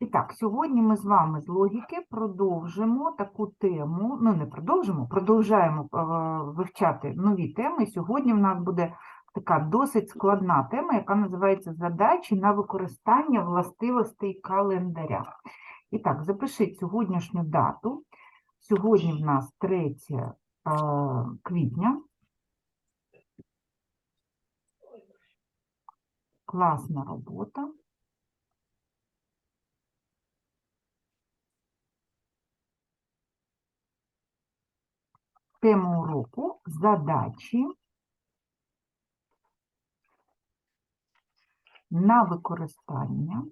І так, сьогодні ми з вами з логіки продовжимо таку тему. Ну, не продовжимо, продовжаємо е, вивчати нові теми. Сьогодні в нас буде така досить складна тема, яка називається Задачі на використання властивостей календаря. І так, запишіть сьогоднішню дату. Сьогодні в нас 3 е, квітня. Класна робота. Тема уроку задачі на використання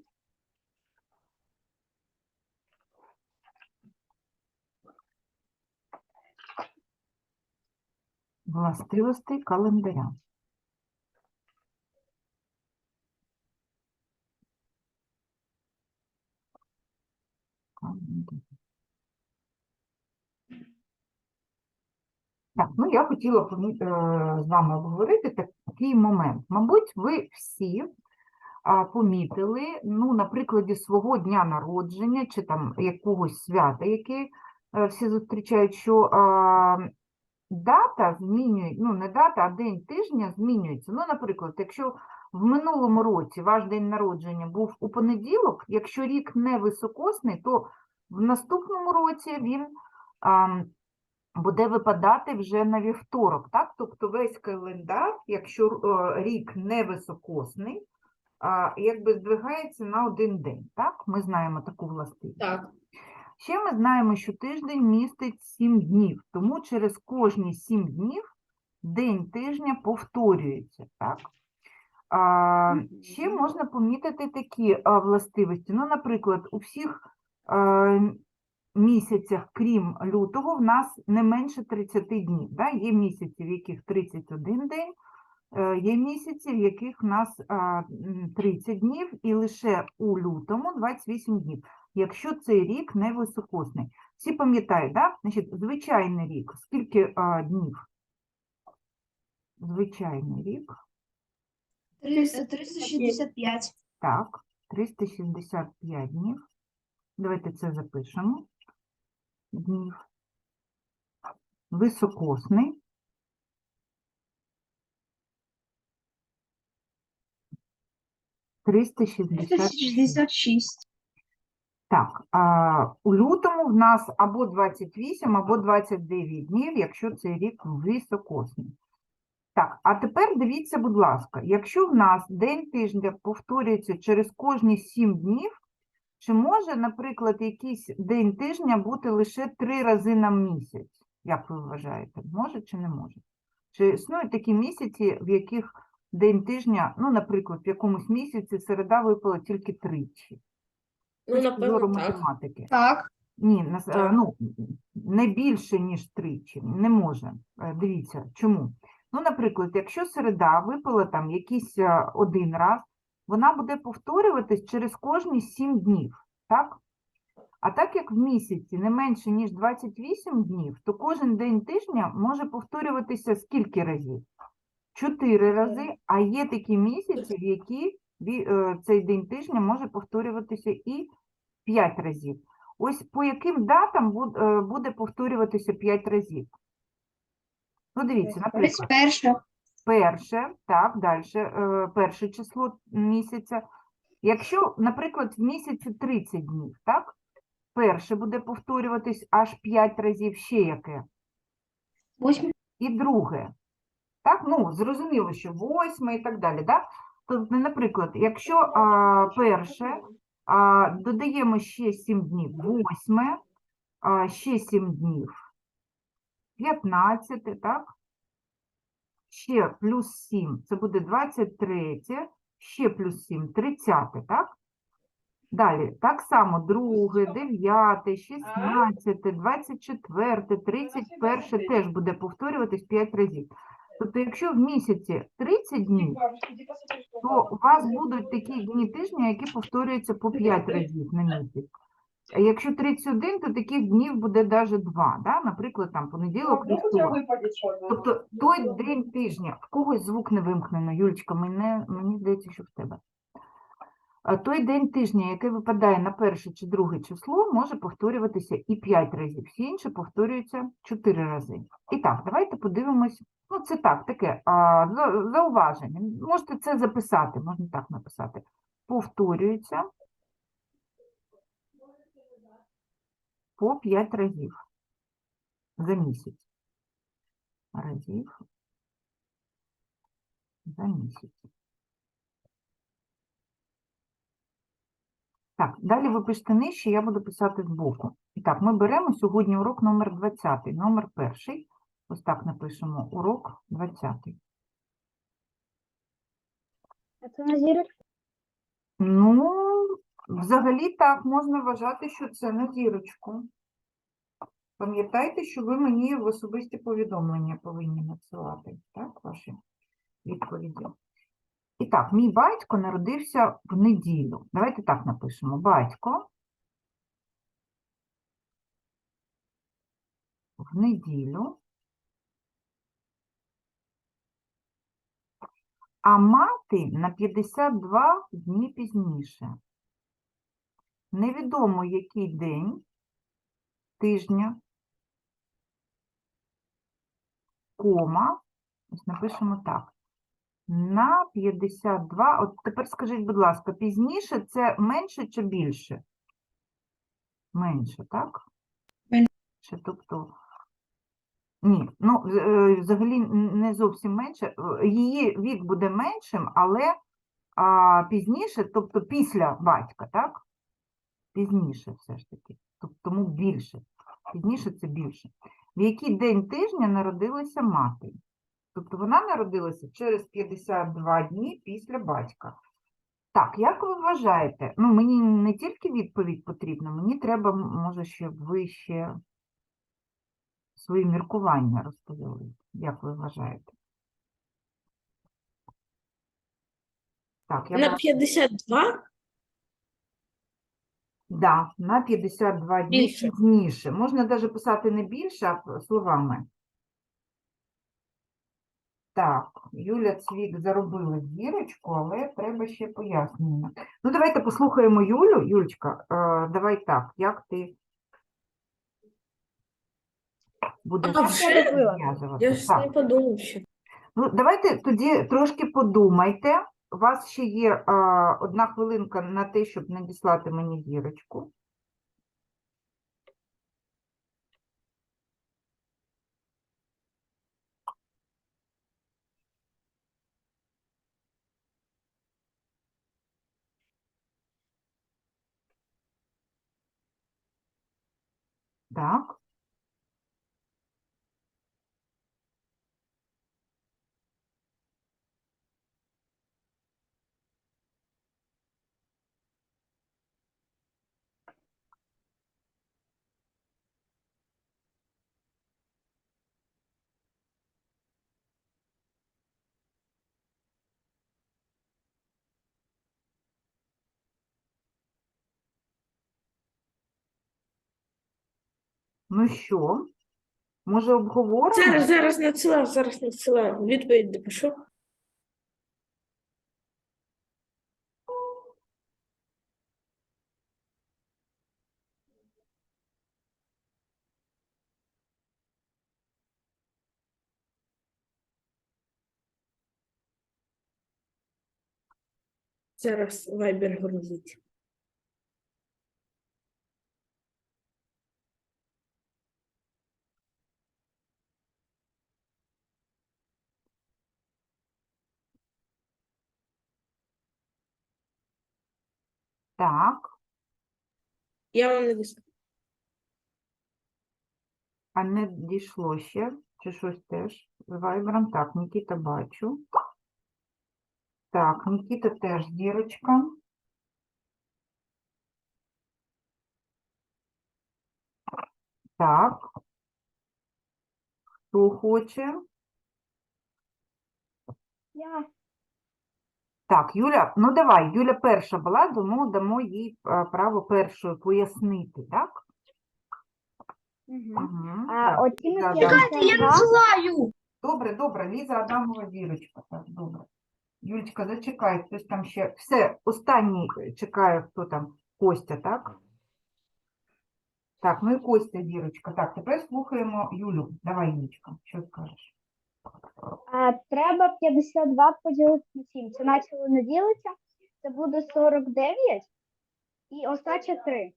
властивостей календаря. Календар. Так, ну я хотіла е, з вами обговорити такий момент. Мабуть, ви всі помітили, ну, на прикладі свого дня народження чи там якогось свята, яке е, всі зустрічають, що дата змінює, ну не дата, а день тижня змінюється. Ну, наприклад, якщо в минулому році ваш день народження був у понеділок, якщо рік не високосний, то в наступному році він буде випадати вже на вівторок, так? Тобто весь календар, якщо е, рік не високосний, якби здвигається на один день, так? Ми знаємо таку властивість. Так. Ще ми знаємо, що тиждень містить 7 днів, тому через кожні 7 днів день тижня повторюється, так? А, ще можна помітити такі властивості. Ну, наприклад, у всіх а, місяцях, крім лютого, в нас не менше 30 днів. Да? Є місяці, в яких 31 день, е, є місяці, в яких в нас 30 днів, і лише у лютому 28 днів, якщо цей рік не високосний. Всі пам'ятають, да? Значить, звичайний рік, скільки а, днів? Звичайний рік. 365. Так, 365 днів. Давайте це запишемо. Високосний. Триста шістдесят 366. Так, а, у лютому в нас або 28, або 29 днів, якщо цей рік високосний. Так, а тепер дивіться, будь ласка, якщо в нас день тижня повторюється через кожні 7 днів, чи може, наприклад, якийсь день тижня бути лише 3 рази на місяць? Як ви вважаєте, може чи не може? Чи існують такі місяці, в яких день тижня, ну, наприклад, в якомусь місяці середа випала тільки тричі? Ну, напевно, так. математики. Так. Ні, Так. ну, не більше, ніж тричі, не може. Е, Дивіться, чому? Ну, наприклад, якщо середа випала там якийсь е, один раз, вона буде повторюватись через кожні 7 днів, так? А так як в місяці не менше, ніж 28 днів, то кожен день тижня може повторюватися скільки разів? Чотири рази, а є такі місяці, в які е, цей день тижня може повторюватися і 5 разів. Ось по яким датам е, буде повторюватися 5 разів? Ну, дивіться, наприклад, перше. Перше, так, далі, перше число місяця. Якщо, наприклад, в місяці 30 днів, так, перше буде повторюватись аж 5 разів, ще яке? Восьме. і друге. Так, ну, зрозуміло, що восьме і так далі. Так? Тобто, наприклад, якщо а, перше а, додаємо ще 7 днів, восьме, а, ще 7 днів, 15, так? Ще плюс 7, це буде 23, ще плюс 7, 30, так? Далі, так само, друге, 9, 16, 24, 31 теж буде повторюватись 5 разів. Тобто, якщо в місяці 30 днів, то у вас будуть такі дні тижня, які повторюються по 5 разів на місяць. А якщо 31, то таких днів буде навіть 2, да? наприклад, там понеділок, вівторок. Тобто той день тижня, в когось звук не вимкнено, Юлечка, мене, мені здається, що в тебе. А той день тижня, який випадає на перше чи друге число, може повторюватися і 5 разів. Всі інші повторюються 4 рази. І так, давайте подивимось. Ну, це так, таке а, зауваження. Можете це записати, можна так написати. Повторюється по 5 разів за місяць. Разів за місяць. Так, далі ви пишете нижче, я буду писати збоку. І так, ми беремо сьогодні урок номер 20, номер перший. Ось так напишемо урок 20. А це на зірочку? Ну, взагалі так, можна вважати, що це на зірочку. Пам'ятайте, що ви мені в особисті повідомлення повинні надсилати, так, ваші відповіді. І так, мій батько народився в неділю. Давайте так напишемо. Батько в неділю. А мати на 52 дні пізніше. Невідомо, який день тижня, кома, ось напишемо так, на 52, от тепер скажіть, будь ласка, пізніше це менше чи більше? Менше, так? Менше, тобто, ні, ну, е, взагалі не зовсім менше. Е, Її вік буде меншим, але а, пізніше, тобто після батька, так? Пізніше все ж таки. Тобто тому більше. Пізніше це більше. В який день тижня народилася мати? Тобто вона народилася через 52 дні після батька. Так, як ви вважаєте? Ну, мені не тільки відповідь потрібна, мені треба, може, щоб ви ще свої міркування розповіли. Як ви вважаєте? Так, я На бачу- 52? Да, на 52 дні Більше. пізніше. Можна навіть писати не більше, а словами. Так, Юля Цвік заробила зірочку, але треба ще пояснення. Ну, давайте послухаємо Юлю. Юлечка, е, давай так, як ти будеш А, вже? розв'язувати? Я ж Так. не подумав ще. Ну, давайте тоді трошки подумайте. У вас ще є а, одна хвилинка на те, щоб надіслати мені зірочку. Так. Ну що, може обговоримо? Зараз, зараз надсилаю, зараз надсилаю. Відповідь допишу. Зараз вайбер грузить. Так, Я вам не дістаю. а не дійшло ще, чи щось теж з вайбером. Так, Нікіта бачу. Так, Нікіта теж зірочка. Так. Хто хоче? Я. Так, Юля, ну давай, Юля перша була, тому дамо їй е, право першою пояснити, так? Угу. А я надсилаю. Добре, добре, Ліза Адамова зірочка. Так, добре. Юлечка, зачекай, хтось там ще. Все, останній е, чекає, хто там? Костя, так? Так, ну і Костя, Вірочка. Так, тепер слухаємо Юлю. Давай, Юлечка, що скажеш? А, треба 52 поділити на 7. Це начало не ділиться. Це буде 49 і остача 3.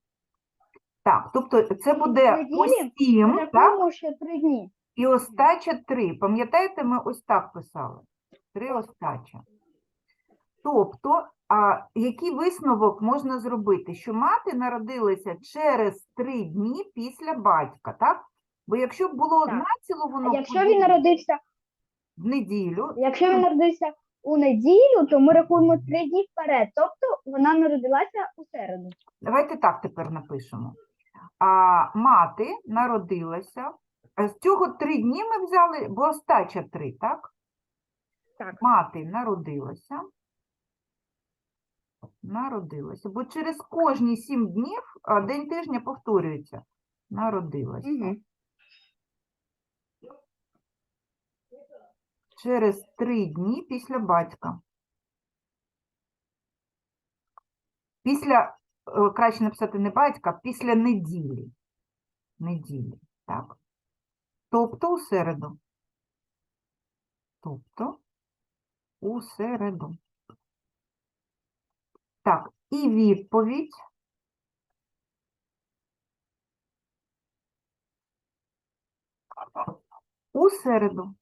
Так, тобто це буде Неділі ось 7, так? Рахуємо ще 3 дні. І остача 3. Пам'ятаєте, ми ось так писали? 3 остача. Тобто, а який висновок можна зробити? Що мати народилася через 3 дні після батька, так? Бо якщо б було Так. націло, А воно якщо він народився, в неділю, якщо він народився у неділю, то ми рахуємо 3 дні вперед. Тобто вона народилася у середу. Давайте так тепер напишемо. А мати народилася. З цього три дні ми взяли, бо остача три, так? Так. Мати народилася. Народилася. Бо через кожні сім днів а, день тижня повторюється. Народилася. Угу. Через три дні після батька. Після, е, краще написати не батька, після неділі. Неділі, так. Тобто у середу. Тобто у середу. Так, і відповідь. У середу.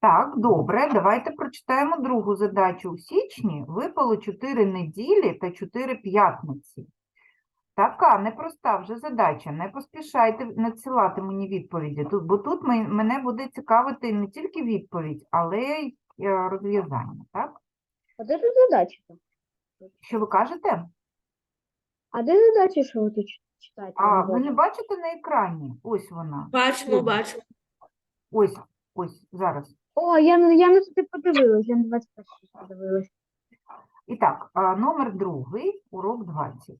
Так, добре, давайте прочитаємо другу задачу. У січні випало 4 неділі та 4 п'ятниці. Така непроста вже задача. Не поспішайте надсилати мені відповіді, тут, бо тут ми- мене буде цікавити не тільки відповідь, але й е, розв'язання. Так? А де тут задача? Що ви кажете? А де задача, що ви тут читаєте? А ви не бачите на екрані? Ось вона. Бачимо, бачимо. Ось, ось зараз. О, я, я не туди подивилась, я на 21 подивилась. І так, номер другий, урок 20.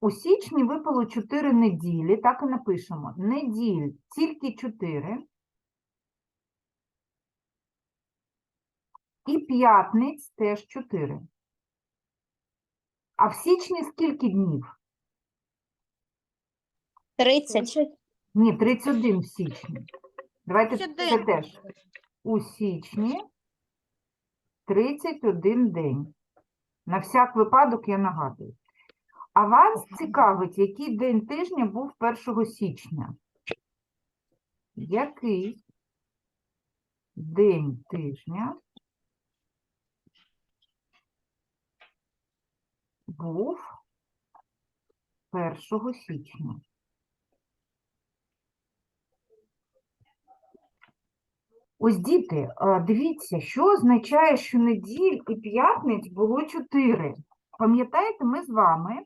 У січні випало 4 неділі, так і напишемо. Неділь тільки 4. І п'ятниць теж 4. А в січні скільки днів? 30. Ні, 31 в січні. Давайте це теж. У січні 31 день. На всяк випадок я нагадую. А вас цікавить, який день тижня був 1 січня? Який день тижня був 1 січня? Ось діти, дивіться, що означає, що неділь і п'ятниць було чотири. Пам'ятаєте, ми з вами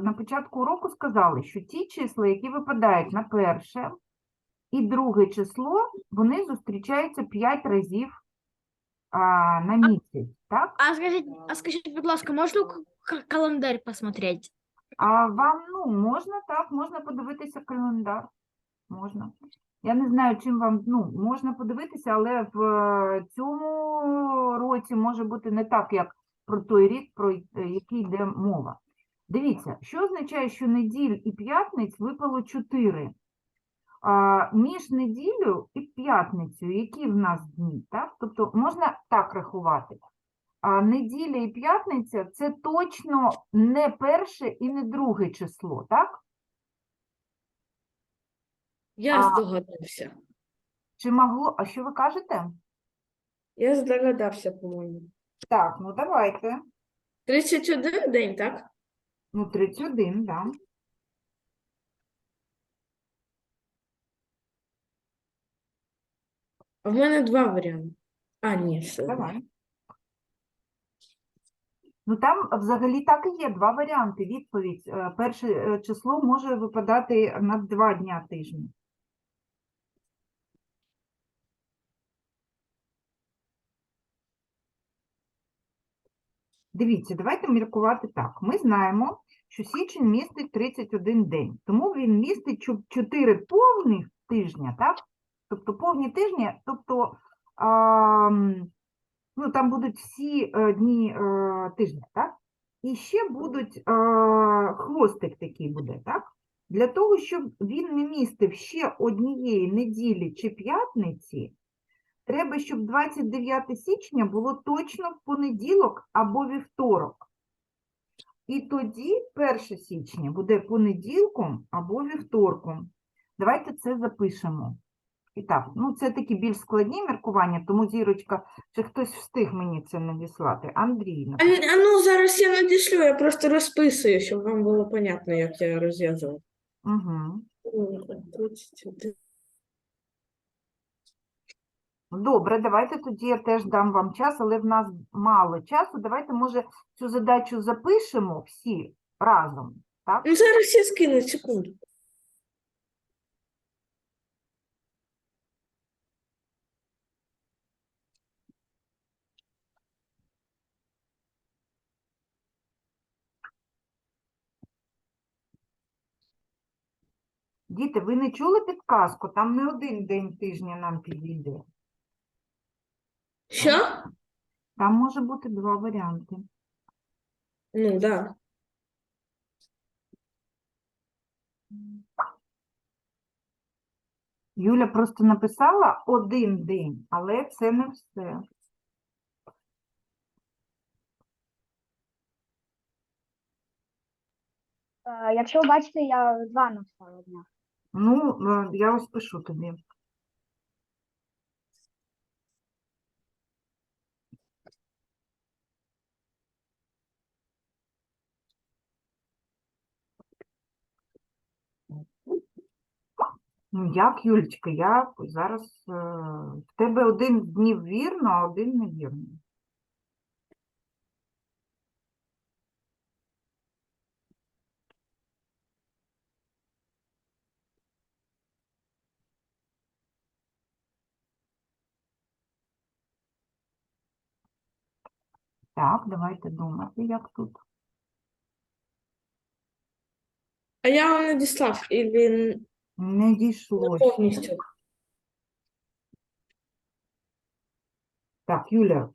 на початку уроку сказали, що ті числа, які випадають на перше і друге число, вони зустрічаються п'ять разів на місяць, так? А скажіть, а скажіть, будь ласка, можна к- к- посмотреть? А вам, ну, можна так, можна подивитися календар. Можна. Я не знаю, чим вам, ну, можна подивитися, але в е, цьому році може бути не так, як про той рік, про е, який йде мова. Дивіться, що означає, що неділь і п'ятниць випало 4. А, між неділю і п'ятницею, які в нас дні, так? Тобто можна так рахувати. А неділя і п'ятниця це точно не перше і не друге число, так? Я А. здогадався. Чи могло, а що ви кажете? Я здогадався, по-моєму. Так, ну давайте. 31 день, так? Ну, 31, да. А в мене два варіанти. А, ні, все. Давай. Ну, там взагалі так і є два варіанти. Відповідь. Е, Перше е, число може випадати на два дня тижня. Дивіться, давайте міркувати так. Ми знаємо, що січень містить 31 день, тому він містить 4 повних тижня, так? Тобто повні тижні, тобто а, ну, там будуть всі е, дні е, тижня, так? І ще будуть е, хвостик такий буде, так? Для того, щоб він не містив ще однієї неділі чи п'ятниці, треба, щоб 29 січня було точно в понеділок або вівторок. І тоді 1 січня буде понеділком або вівторком. Давайте це запишемо. І так, ну це такі більш складні міркування, тому зірочка, чи хтось встиг мені це надіслати? Андрій, А, а ну зараз я надішлю, я просто розписую, щоб вам було понятно, як я розв'язував. Угу. 31. Добре, давайте тоді я теж дам вам час, але в нас мало часу. Давайте, може, цю задачу запишемо всі разом, так? Ну зараз я скину секунду. Діти, ви не чули підказку? Там не один день тижня нам підійде. Що? Там може бути два варіанти. Ну, да. Юля просто написала один день, але це не все. Е, Якщо ви бачите, я два написала дня. Ну, е, я ось пишу тобі. Ну, як, Юлечка, я зараз е, в тебе один днів вірно, а один невірно. Так, давайте думати, як тут. А я вам надіслав, і він Не дійшло. ще. повністю. Так, Юля,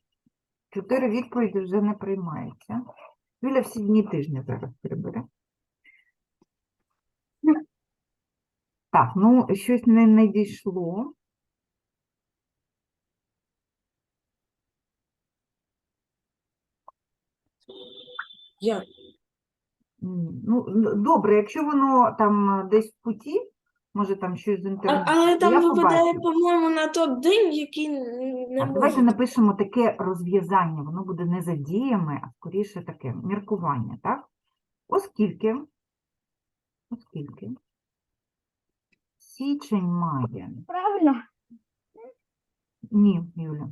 чотири відповіді вже не приймається. Юля всі дні тижня зараз прибере. Так, ну щось не, не дійшло. Я. М, Ну, н- добре, якщо воно там десь в путі, може там щось з інтернету. але там я випадає, побачу. по-моєму, на той день, який не Так, давайте може. напишемо таке розв'язання, воно буде не за діями, а скоріше таке міркування, так? Оскільки, оскільки січень має, Правильно? ні, Юля,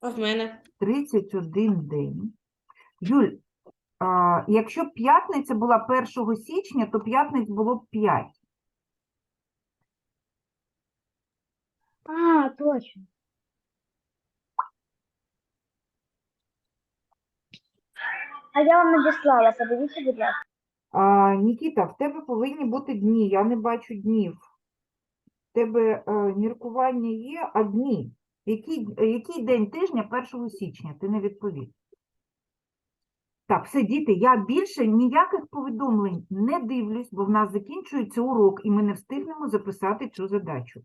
А в мене. 31 день. Юль, а, якщо п'ятниця була 1 січня, то п'ятниць було б 5. А, точно. А я вам надіслала, подивіться, будь ласка. А, Нікіта, в тебе повинні бути дні, я не бачу днів. В тебе е, міркування є, а дні. Який, який день тижня 1 січня? Ти не відповів. Так, все, діти, я більше ніяких повідомлень не дивлюсь, бо в нас закінчується урок, і ми не встигнемо записати цю задачу.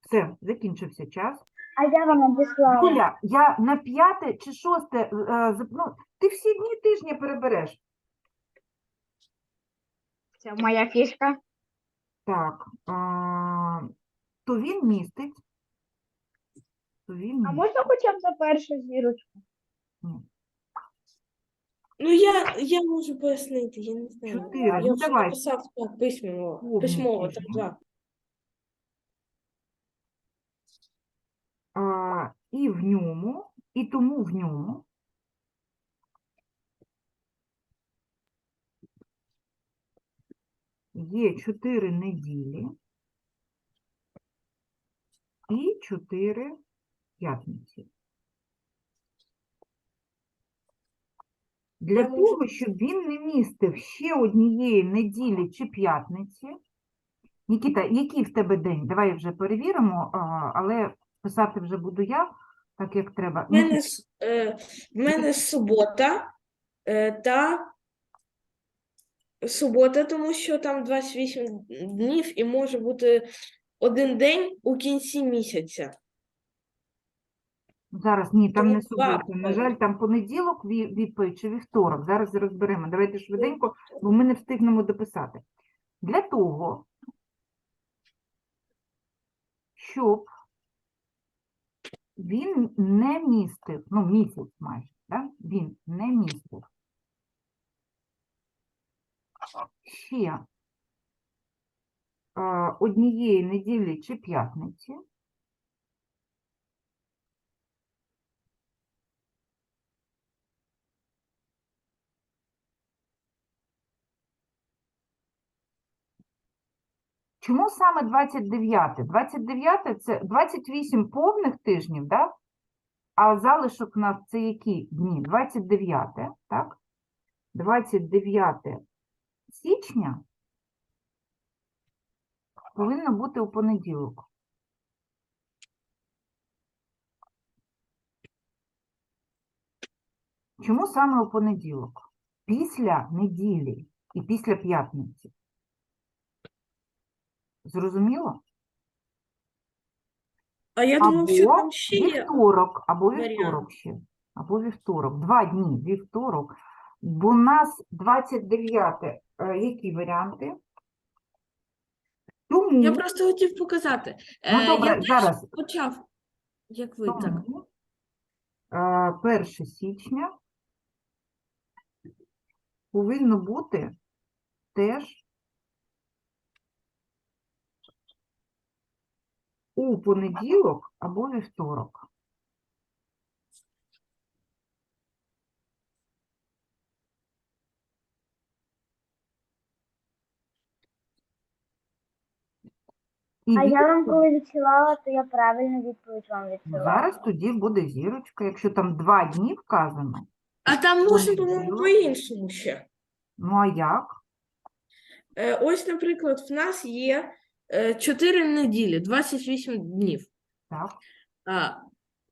Все, закінчився час. А я вам надіслала. Юля, я на п'яте чи шосте, е, зап- ну, ти всі дні тижня перебереш. Це моя фішка. Так, а, то він містить. То він А містить. можна хоча б за першу зірочку? Ну, я, я можу пояснити, я не знаю. Чотири, Я ну, вже давай. написав так, письмово. Повний Письмово, так, тиждень. да. А, і в ньому, і тому в ньому є чотири неділі і чотири п'ятниці. Для того, щоб він не містив ще однієї неділі чи п'ятниці, Нікіта, який в тебе день? Давай вже перевіримо, але писати вже буду я, так як треба. В мене, е, в мене субота е, та субота, тому що там 28 днів і може бути один день у кінці місяця. Зараз ні, там не субота. На жаль, там понеділок, відповідь чи вівторок. Зараз розберемо. Давайте швиденько, бо ми не встигнемо дописати. Для того, щоб він не містив, ну місяць майже, да? він не містив ще однієї неділі чи п'ятниці, Чому саме 29? 29 це 28 повних тижнів, да? а залишок у нас це які дні? 29, так? 29 січня повинно бути у понеділок. Чому саме у понеділок? Після неділі і після п'ятниці. Зрозуміло? А я думав, що там ще є. вівторок, або варіант. вівторок ще. Або вівторок. Два дні, вівторок. Бо у нас 29, е, які варіанти? Тому, Я просто хотів показати. ну Е, добре, я теж зараз, почав, як ви так. тому, е, 1 січня повинно бути теж у понеділок або вівторок. І А я вам коли відсилала, то я правильну відповідь вам відсилала. Зараз тоді буде зірочка, якщо там два дні вказано. А там можна, по-моєму, по-іншому ще. Ну а як? Е, ось, наприклад, в нас є 4 неділі, 28 днів. Так. А,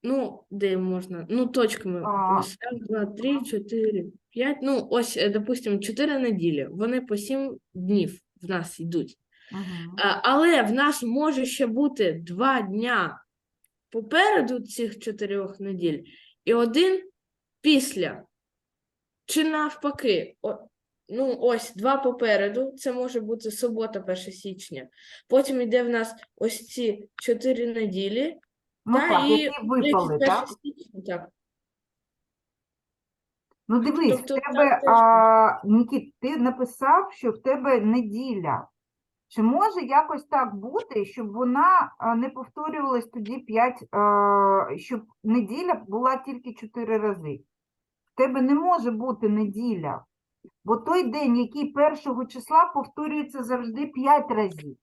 ну, де можна? Ну, точками. А. Ось раз, два, три, чотири, п'ять. Ну, ось, е, допустимо, 4 неділі. Вони по 7 днів в нас йдуть. Угу. А, але в нас може ще бути 2 дня попереду цих 4 неділь і один після. Чи навпаки, О, ну ось два попереду, це може бути субота, 1 січня. Потім йде в нас ось ці 4 неділі. Ну Та, так, і які випали, так? січня, так. Ну дивись, в Тобто тебе, так а, Нікіт, ти написав, що в тебе неділя. Чи може якось так бути, щоб вона не повторювалась тоді 5, щоб неділя була тільки 4 рази? В тебе не може бути неділя, бо той день, який першого числа, повторюється завжди 5 разів.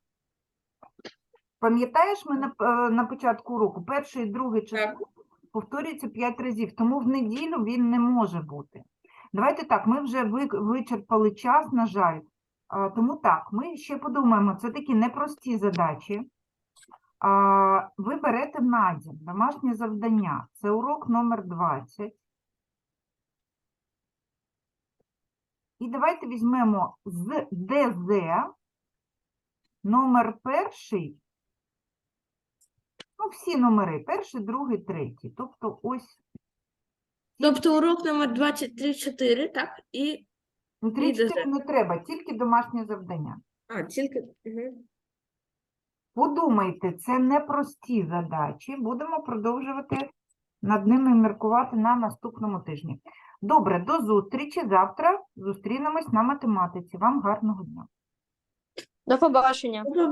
Пам'ятаєш, ми на, е, на початку року перше і друге число повторюється 5 разів, тому в неділю він не може бути. Давайте так, ми вже вичерпали час, на жаль. Тому так, ми ще подумаємо, це такі непрості задачі. Ви берете на дім домашнє завдання. Це урок номер 20. І давайте візьмемо з ДЗ номер перший. Ну, всі номери, перший, другий, третій. Тобто ось Тобто урок номер 23-4, так? І. ну, 3-4 не треба, тільки домашнє завдання. А, тільки. Угу. Подумайте, це непрості задачі. Будемо продовжувати над ними міркувати на наступному тижні. Добре, до зустрічі. Завтра зустрінемось на математиці. Вам гарного дня. До побачення.